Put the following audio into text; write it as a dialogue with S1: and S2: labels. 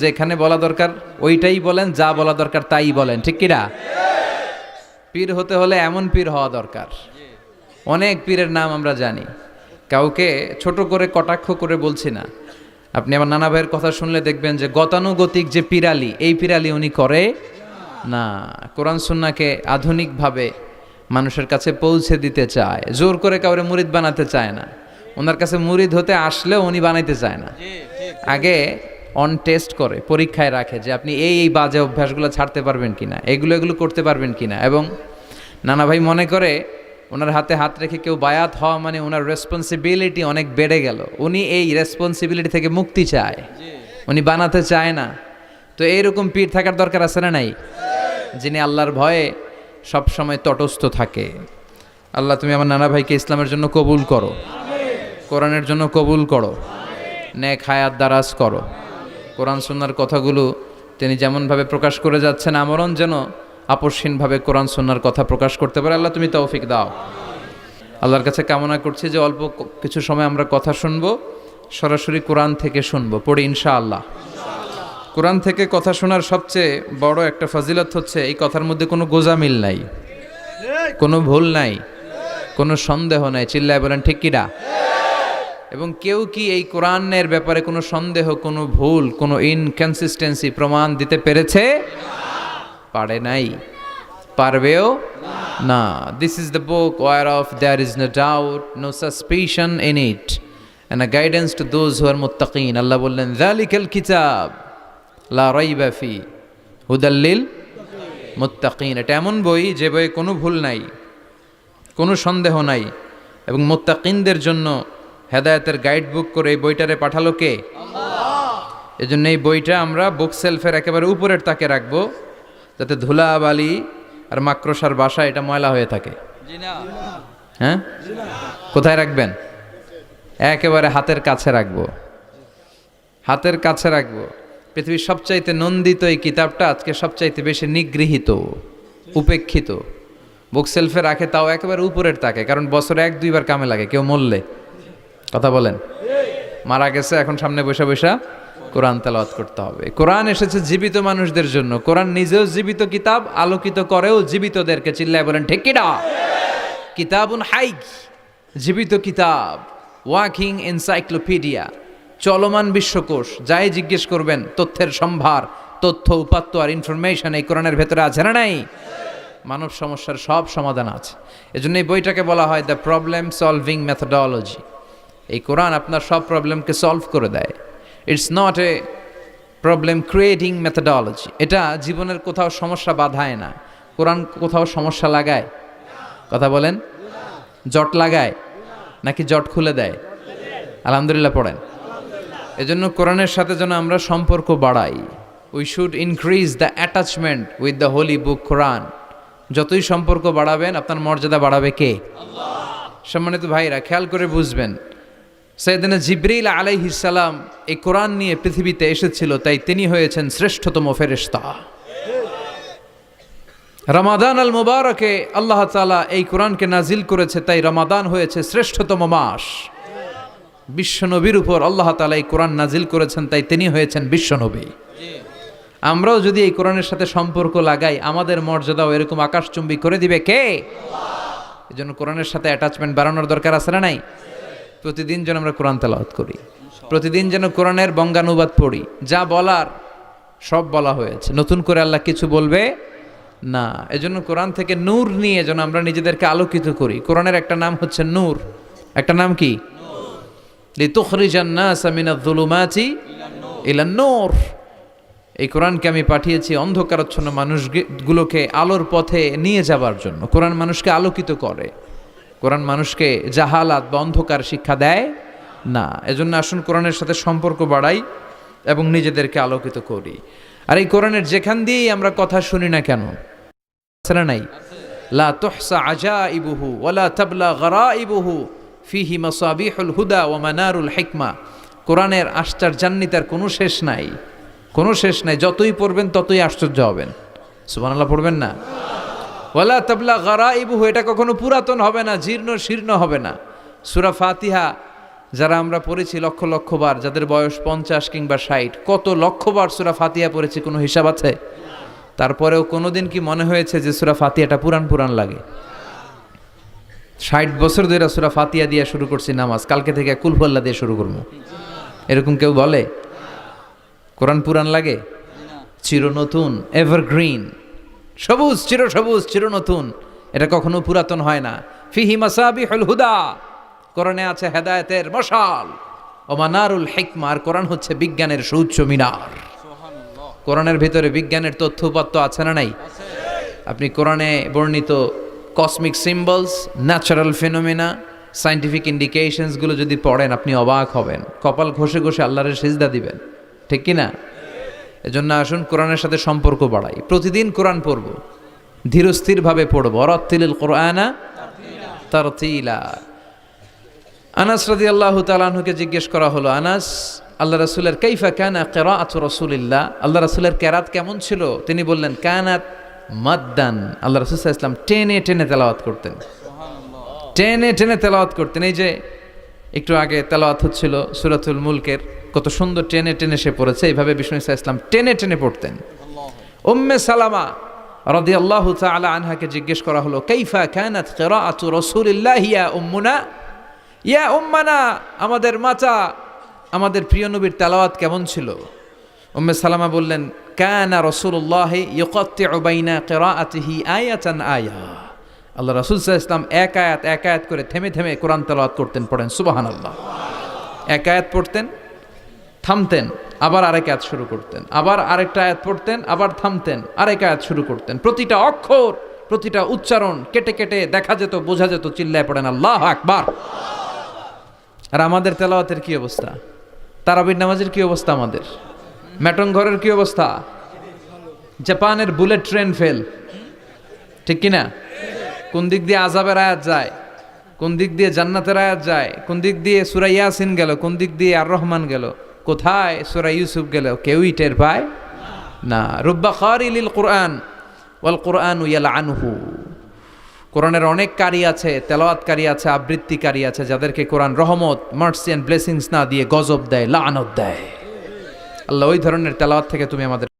S1: যেখানে বলা দরকার ওইটাই বলেন যা বলা দরকার তাই বলেন ঠিক কিনা? পীর হতে হলে এমন পীর হওয়া দরকার। অনেক পীরের নাম আমরা জানি। কাউকে ছোট করে কটাক্ষ করে বলছি না। আপনি আমার নানা ভাইয়ের কথা শুনলে দেখবেন যে গতানুগতিক যে পিরালি এই পিরালি উনি করে না। কোরআন সুন্নাকে আধুনিকভাবে মানুষের কাছে পৌঁছে দিতে চায়। জোর করে কাউরে মুরিদ বানাতে চায় না। ওনার কাছে মুরিদ হতে আসলেও উনি বানাইতে চায় না। আগে অন টেস্ট করে, পরীক্ষায় রাখে যে আপনি এই এই বাজে অভ্যাসগুলো ছাড়তে পারবেন কিনা, এগুলো এগুলো করতে পারবেন কি না এবং নানা ভাই মনে করে, ওনার হাতে হাত রেখে কেউ বায়াত হওয়া মানে ওনার রেসপন্সিবিলিটি অনেক বেড়ে গেল। উনি এই রেসপন্সিবিলিটি থেকে মুক্তি চায়। উনি বানাতে চায় না। তো এইরকম পীর থাকার দরকার আছে না নাই? যিনি আল্লাহর ভয়ে সব সময় তটস্থ থাকে। আল্লাহ, তুমি আমার নানা ভাইকে ইসলামের জন্য কবুল করো। কোরআনের জন্য কবুল করো। নেক হায়াত দারাজ করো। কোরআন সুন্নার কথাগুলো তিনি যেমনভাবে প্রকাশ করে যাচ্ছেন, আমরণ যেন আপসহীনভাবে কোরআন সুন্নার কথা প্রকাশ করতে পারে। আল্লাহ তুমি তৌফিক দাও। আল্লাহর কাছে কামনা করছি যে অল্প কিছু সময় আমরা কথা শুনব, সরাসরি কোরআন থেকে শুনব, পড়ি ইনশা আল্লাহ কোরআন থেকে কথা শোনার সবচেয়ে বড় একটা ফজিলত হচ্ছে, এই কথার মধ্যে কোনো গোজামিল নাই, কোনো ভুল নাই, কোনো সন্দেহ নাই। চিল্লায় বলেন, ঠিক কিনা এবং কেউ কি এই কোরআনের ব্যাপারে কোনো সন্দেহ, কোনো ভুল, কোনো ইনকনসিস্টেন্সি প্রমাণ দিতে পেরেছে? পারে নাই। পারবেও না। This is the book whereof there is no doubt no suspicion in it and a guidance to those who are মুত্তাকিন আল্লাহ বললেন, জালিকাল কিতাব, লা রাইবা ফি হুদাল্লিল মুত্তাকিন। এটা এমন বই যে বইয়ে কোনো ভুল নাই, কোনো সন্দেহ নাই এবং মোত্তাকিনদের জন্য হেদায়েতের গাইড বুক করে এই বইটারে পাঠালো কে? এজন্য এই বইটা আমরা বুক সেলফের একেবারে উপরের তাকে রাখব যাতে ধুলা বালি আর মাক্রসার বাসা এটা ময়লা হয়ে থাকে। হ্যাঁ? কোথায় রাখবেন? একেবারে হাতের কাছে রাখব। হাতের কাছে রাখব। পৃথিবীর সবচাইতে নন্দিত এই কিতাবটা আজকে সবচাইতে বেশি নিগৃহীত উপেক্ষিত। বুক সেলফে রাখে তাও একেবারে উপরের তাকে কারণ বছরে এক দুইবার কামে লাগে কেউ মরলে। কথা বলেন। মারা গেছে, এখন সামনে বসে বসে কোরআন তেলাওয়াত করতে হবে। কোরআন এসেছে জীবিত মানুষদের জন্য। কোরআন নিজেও জীবিত কিতাব, আলোকিত করেও জীবিতদেরকে চিল্লায় বলেন, ঠিক কিনা? কিতাবুন হাই জীবিত কিতাব, ওয়াকিং এনসাইক্লোপিডিয়া, চলমান বিশ্বকোষ, যাই জিজ্ঞেস করবেন, তথ্যের সম্ভার, তথ্য, উপাত্ত আর ইনফরমেশন এই কোরআনের ভেতরে আছে না নাই? মানব সমস্যার সব সমাধান আছে। এজন্য এই বইটাকে বলা হয় দ্য প্রবলেম সলভিং মেথডোলজি এই কোরআন আপনার সব প্রবলেমকে সলভ করে দেয়। It's not a problem creating methodology এটা জীবনের কোথাও সমস্যা বাধায় না। কোরআন কোথাও সমস্যা লাগায়। কথা বলেন? জট লাগায়। নাকি জট খুলে দেয়? আলহামদুলিল্লাহ পড়েন। এজন্য কোরআনের সাথে যেন আমরা সম্পর্ক বাড়াই। We should increase the attachment with the holy book Quran যতই সম্পর্ক বাড়াবেন, আপনার মর্যাদা বাড়াবে কে? সম্মানিত ভাইরা, খেয়াল করে বুঝবেন। সৈয়দিনা জিব্রিল আলাইহিসালাম এই কোরআন নিয়ে পৃথিবীতে এসেছিল, তাই তিনি হয়েছেন শ্রেষ্ঠতম ফেরেশতা। রমাদান আল মুবারকে আল্লাহ তালা এই কোরআনকে নাজিল করেছে, তাই রমাদান হয়েছে শ্রেষ্ঠতম মাস। বিশ্বনবীর উপর আল্লাহ তালা এই কোরআন নাজিল করেছেন, তাই তিনি হয়েছেন বিশ্বনবী। আমরাও যদি এই কোরআনের সাথে সম্পর্ক লাগাই, আমাদের মর্যাদাও এরকম আকাশচুম্বী করে দিবে কে? এই জন্য কোরআনের সাথে অ্যাটাচমেন্ট বাড়ানোর দরকার আছে না নাই? প্রতিদিন যেন আমরা কোরআন তেলাওয়াত করি। প্রতিদিন যেন কোরআনের বঙ্গানুবাদ পড়ি। যা বলার, সব বলা হয়েছে। নতুন করে আল্লাহ কিছু বলবে না। এজন্য কোরআন থেকে নূর নিয়ে যেন আমরা নিজেদেরকে আলোকিত করি। কোরআনের একটা নাম হচ্ছে নূর। একটা নাম কি? নূর। এই কোরআনকে আমি পাঠিয়েছি অন্ধকারাচ্ছন্ন মানুষগুলোকে আলোর পথে নিয়ে যাবার জন্য। কোরআন মানুষকে আলোকিত করে। কোরআন মানুষকে জাহালাত বা অন্ধকার শিক্ষা দেয় না। এজন্য আসুন কোরআনের সাথে সম্পর্ক বাড়াই এবং নিজেদেরকে আলোকিত করি। আর এই কোরআনের যেখান দিয়েই আমরা কথা শুনি না কেন নাই? লা তুহসা আজাইবুহু ওয়ালা তাবলা গরাইবুহু ফিহি মাসাবিহুল হুদা ওয়া মানারুল হিকমা। কোরআনের আশ্চর্যান্বিতার কোনো শেষ নাই, কোনো শেষ নাই। যতই পড়বেন ততই আশ্চর্য হবেন। সুবহানাল্লাহ, পড়বেন না? ওয়ালা তাবলা গরাইবুহু এটা কখনো পুরাতন হবে না জীর্ণ শীর্ণ হবে না। সূরা ফাতিহা যারা আমরা পড়েছি লক্ষ লক্ষ বার যাদের বয়স পঞ্চাশ কিংবা ষাট কত লক্ষবার সুরা ফাতিয়া পড়েছি কোনো হিসাব আছে? তারপরেও কোনোদিন কি মনে হয়েছে যে সুরা ফাতিয়াটা পুরান পুরান লাগে? ষাট বছর ধরে সুরা ফাতিয়া দিয়ে শুরু করছি নামাজ কালকে থেকে কুলফল্লা দিয়ে শুরু করব। এরকম কেউ বলে? কোরআন পুরান লাগে? চির নতুন এভারগ্রিন সবুজ চির সবুজ চির নতুন। এটা কখনো পুরাতন হয় না। ফিহি মাসাবিহুল হুদা। কোরআনে আছে হেদায়তের মশাল। ও মানারুল হিকমা। আর কোরআন হচ্ছে বিজ্ঞানের সুউচ্চ মিনার। কোরআনের ভিতরে বিজ্ঞানের তথ্য উপাত্ত আছে না নাই? আপনি কোরআনে বর্ণিত cosmic symbols natural phenomena scientific ইন্ডিকেশনসগুলো যদি পড়েন আপনি অবাক হবেন। কপাল ঘষে ঘষে আল্লাহরের সিজদা দিবেন। ঠিক কি না? এজন্য আসুন, কোরআনের সাথে সম্পর্ক বাড়াই। প্রতিদিন কোরআন পড়ব, ধীরস্থিরভাবে পড়ব। অরত্তিল কোরআনা তারতিলা। আনাস রাদি আল্লাহ তালাহুকে জিজ্ঞেস করা হলো, আনাস, আল্লাহ রাসুলের কাইফা কানা কেরাত রসুলিল্লাহ? আল্লাহ রাসুলের কেরাত কেমন ছিল? তিনি বললেন, কানাত মাদ্দান। আল্লাহ রসুল ইসলাম টেনে টেনে তেলাওয়াত করতেন। টেনে টেনে তেলাওয়াত করতেন। এই যে, একটু আগে তেলাওয়াত হচ্ছিল সুরাতুল মুলকের কত সুন্দর টেনে টেনে সে পড়েছে। এইভাবে বিষ্ণু ইসা ইসলাম টেনে টেনে পড়তেন। উম্মে সালামা রদি আল্লাহ তালা আনহাকে জিজ্ঞেস করা হলো, কাইফা কানাত কেরাত রসুলিল্লাহ ইয়া উম্মুনা? ইয়া উম্মানা, আমাদের মাতা, আমাদের প্রিয় নবীর তেলাওয়াত কেমন ছিল? উম্মে সালামা বললেন, কানা রসুল্লাহ ইয়কত্তে ওবাইনা কেরাআতিহি আয়াতান আয়া। আল্লাহ রসুল ইসলাম এক আয়াত এক আয়াত করে থেমে থেমে কোরআন তেলাওয়াত করতেন, পড়েন সুবাহান আল্লাহ এক আয়াত পড়তেন থামতেন, আবার আরেক আয়াত শুরু করতেন, আবার আরেকটা আয়াত পড়তেন, আবার থামতেন, আরেক আয়াত শুরু করতেন। প্রতিটা অক্ষর, প্রতিটা উচ্চারণ কেটে কেটে দেখা যেত, বোঝা যেত, চিল্লায় পড়েন, আল্লাহ আকবার। আর আমাদের তেলাওয়াতের কি অবস্থা? তারাবির নামাজের কি অবস্থা আমাদের? ম্যাটন ঘরের কি অবস্থা? জাপানের বুলেট ট্রেন ফেল। ঠিক কিনা কোন দিক দিয়ে আজাবের আয়াত যায়? কোন দিক দিয়ে জান্নাতের আয়াত যায়? কোন দিক দিয়ে সুরাইয়াসিন গেল? কোন দিক দিয়ে আর রহমান গেল? কোথায় সুরা ইউসুফ গেল? কেউই টের পায় না। রুব্বা খর ইলিল কোরআন, ওয়াল কোরআন উইয়াল আনহু কোরআনের অনেক কারি আছে তেলাওয়াতকারী আছে আবৃত্তিকারী আছে, যাদেরকে কোরআন রহমত, মার্সি অ্যান্ড ব্লেসিংস না দিয়ে গজব দেয়, লানত দেয়। আল্লাহ ওই ধরনের তেলাওয়াত থেকে তুমি আমাদের